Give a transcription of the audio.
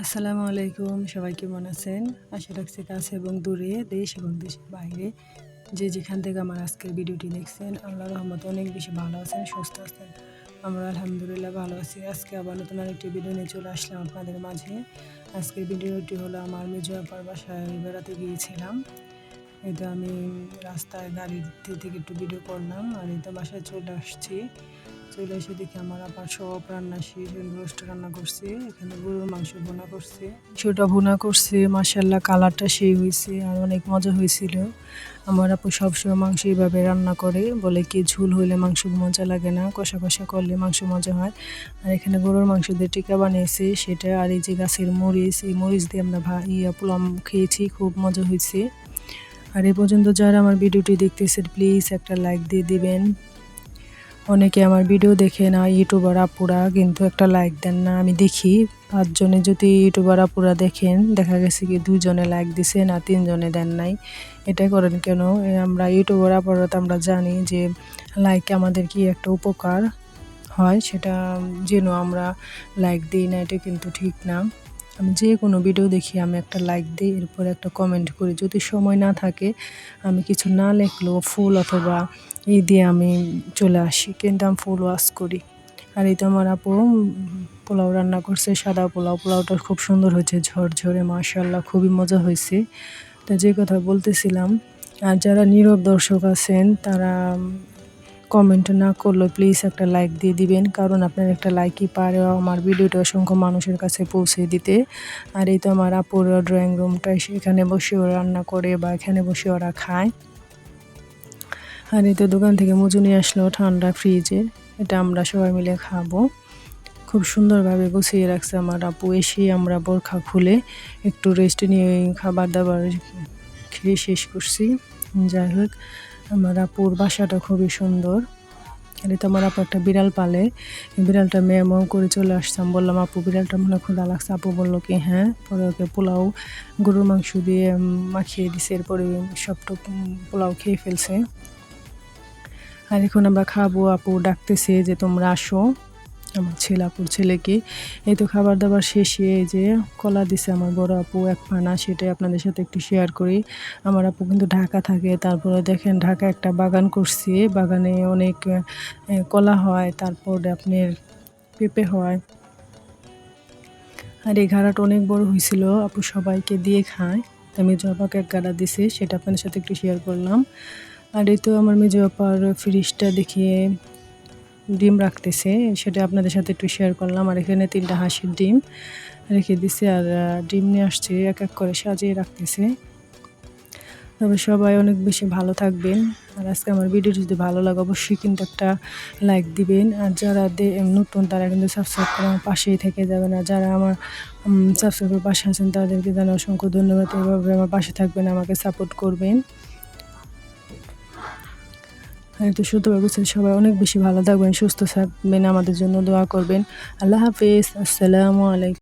আসসালামু আলাইকুম, সবাই কেমন আছেন? আশা রাখছি কাছে এবং দূরে, দেশ এবং দেশের বাইরে। যে যেখান থেকে আমার আজকের ভিডিওটি দেখছেন আল্লাহ রহমত অনেক বেশি ভালো আছেন, সুস্থ আছেন। আমরা আলহামদুলিল্লাহ ভালো আছি। আজকে আবার নতুন আরেকটি ভিডিও নিয়ে চলে আসলাম আপনাদের মাঝে। আজকের ভিডিওটি হলো, আমার মেজো আপার বাসায় বেড়াতে গিয়েছিলাম। তো আমি রাস্তায় গাড়িতে থেকে একটু ভিডিও করলাম আর তো বাসায় চলে আসছি। চলে এসে দেখি আমার আবার সব রান্না শেষ রোস্ট রান্না করছে, এখানে গরুর মাংস ভুনা করছে। সেটা ভুনা করছে মাসাল্লাহ কালারটা সেই হয়েছে আর অনেক মজা হয়েছিল। আমার আপু সবসময় মাংস এইভাবে রান্না করে, বলে কি ঝুল হইলে মাংস মজা লাগে না কষা কষা করলে মাংস মজা হয়। আর এখানে গরুর মাংস দিয়ে টিকা বানিয়েছে, সেটা আর এই যে গাছের মরিচ, এই মরিচ দিয়ে আমরা ভা ইয়া পোলাম খেয়েছি, খুব মজা হয়েছে। আর এ পর্যন্ত যারা আমার ভিডিওটি দেখতেছেন প্লিজ একটা লাইক দিয়ে দিবেন। অনেকে আমার ভিডিও দেখে না ইউটিউবার আপুরা কিন্তু একটা লাইক দেন না। আমি দেখি, পাঁচজনে যদি ইউটিউবার আপুরা দেখেন, দেখা গেছে কি দুজনে লাইক দিছে না তিনজনে দেন নাই। এটা করেন কেন? আমরা ইউটিউবার আপুরা তো আমরা জানি যে লাইক আমাদের কি একটা উপকার হয়, সেটা যেন আমরা লাইক দিই না, এটা কিন্তু ঠিক না। আমি যে কোনো ভিডিও দেখি, আমি একটা লাইক দিই, এরপর একটা কমেন্ট করি। যদি সময় না থাকে, আমি কিছু না লেখলেও ফুল অথবা ই দিয়ে আমি চলে আসি, কিন্তু আমি ফুল ওয়াশ করি। আর এই তো আমার আপু পোলাও রান্না করছে, সাদা পোলাও। পোলাওটা খুব সুন্দর হয়েছে, ঝরঝরে মাশাল্লাহ খুবই মজা হয়েছে। তো যে কথা বলতেছিলাম, আর যারা নীরব দর্শক আছেন, তারা কমেন্ট না করলে প্লিজ একটা লাইক দিয়ে দিবেন, কারণ আপনার একটা লাইকই পারে আমার ভিডিওটা অসংখ্য মানুষের কাছে পৌঁছে দিতে। আর এই তো আমার আপুর ড্রয়িং রুমটা এখানে বসে ওরা রান্না করে বা এখানে বসে ওরা খায়। আর এই তো দোকান থেকে মজু নিয়ে আসলো ঠান্ডা ফ্রিজে এটা আমরা সবাই মিলে খাব। খুব সুন্দরভাবে গুছিয়ে রাখছে আমার আপু, এসে আমরা বোরখা খুলে একটু রেস্ট নিয়ে খাবার দাবার খেয়ে শেষ করছি। যাই হোক আমার আপুর বাসাটা খুবই সুন্দর। এটা তো আমার আপু একটা বিড়াল পালে। বিড়ালটা মেয়ে মন করে চলে আসতাম বললাম, আপু, বিড়ালটা মনে ক্ষুদা লাগছে। আপু বলল কি হ্যাঁ। পরে ওকে পোলাও, গরুর মাংস দিয়ে মাখিয়ে দিছে। এরপরে সবটুক পোলাও খেয়ে ফেলছে। আর এখন আমরা খাব। আপু ডাকতেছে যে, তোমরা আসো। আমার ছেলে আপুর ছেলেকে। এই তো খাবার দাবার শেষে যে কলা দিছে আমার বড় আপু, এক পানা সেটাই আপনাদের সাথে একটু শেয়ার করি। আমার আপু কিন্তু ঢাকা থাকে, তারপরে দেখেন ঢাকা একটা বাগান করছি। বাগানে অনেক কলা হয়, তারপরে আপনার পেঁপে হয়। আর এই ঘাড়াটা অনেক বড় হয়েছিল, আপু সবাইকে দিয়ে খায়। আমি জবাকে এক গাড়া দিছি, সেটা আপনাদের সাথে একটু শেয়ার করলাম। আর এই তো আমার মেজো আপার ফ্রিজটা দেখিয়ে ডিম রাখতেছে, সেটা আপনাদের সাথে একটু শেয়ার করলাম। আর এখানে তিনটা হাঁসের ডিম রেখে দিছে, আর ডিম নিয়ে আসছে, এক এক করে সাজিয়ে রাখতেছে। তবে সবাই অনেক বেশি ভালো থাকবেন। আর আজকে আমার ভিডিও যদি ভালো লাগে, অবশ্যই কিন্তু একটা লাইক দিবেন। আর যারা নতুন, তারা কিন্তু সাবস্ক্রাইব করে আমার পাশেই থেকে যাবেন। আর যারা আমার সাবস্ক্রাইবের পাশে আছেন, তাদেরকে জানা অসংখ্য ধন্যবাদ। এভাবে আমার পাশে থাকবেন, আমাকে সাপোর্ট করবেন। তো শুধু বলছেন সবাই অনেক বেশি ভালো থাকবেন, সুস্থ থাকবেন, আমাদের জন্য দোয়া করবেন। আল্লাহ হাফিজ, আসসালামু আলাইকুম।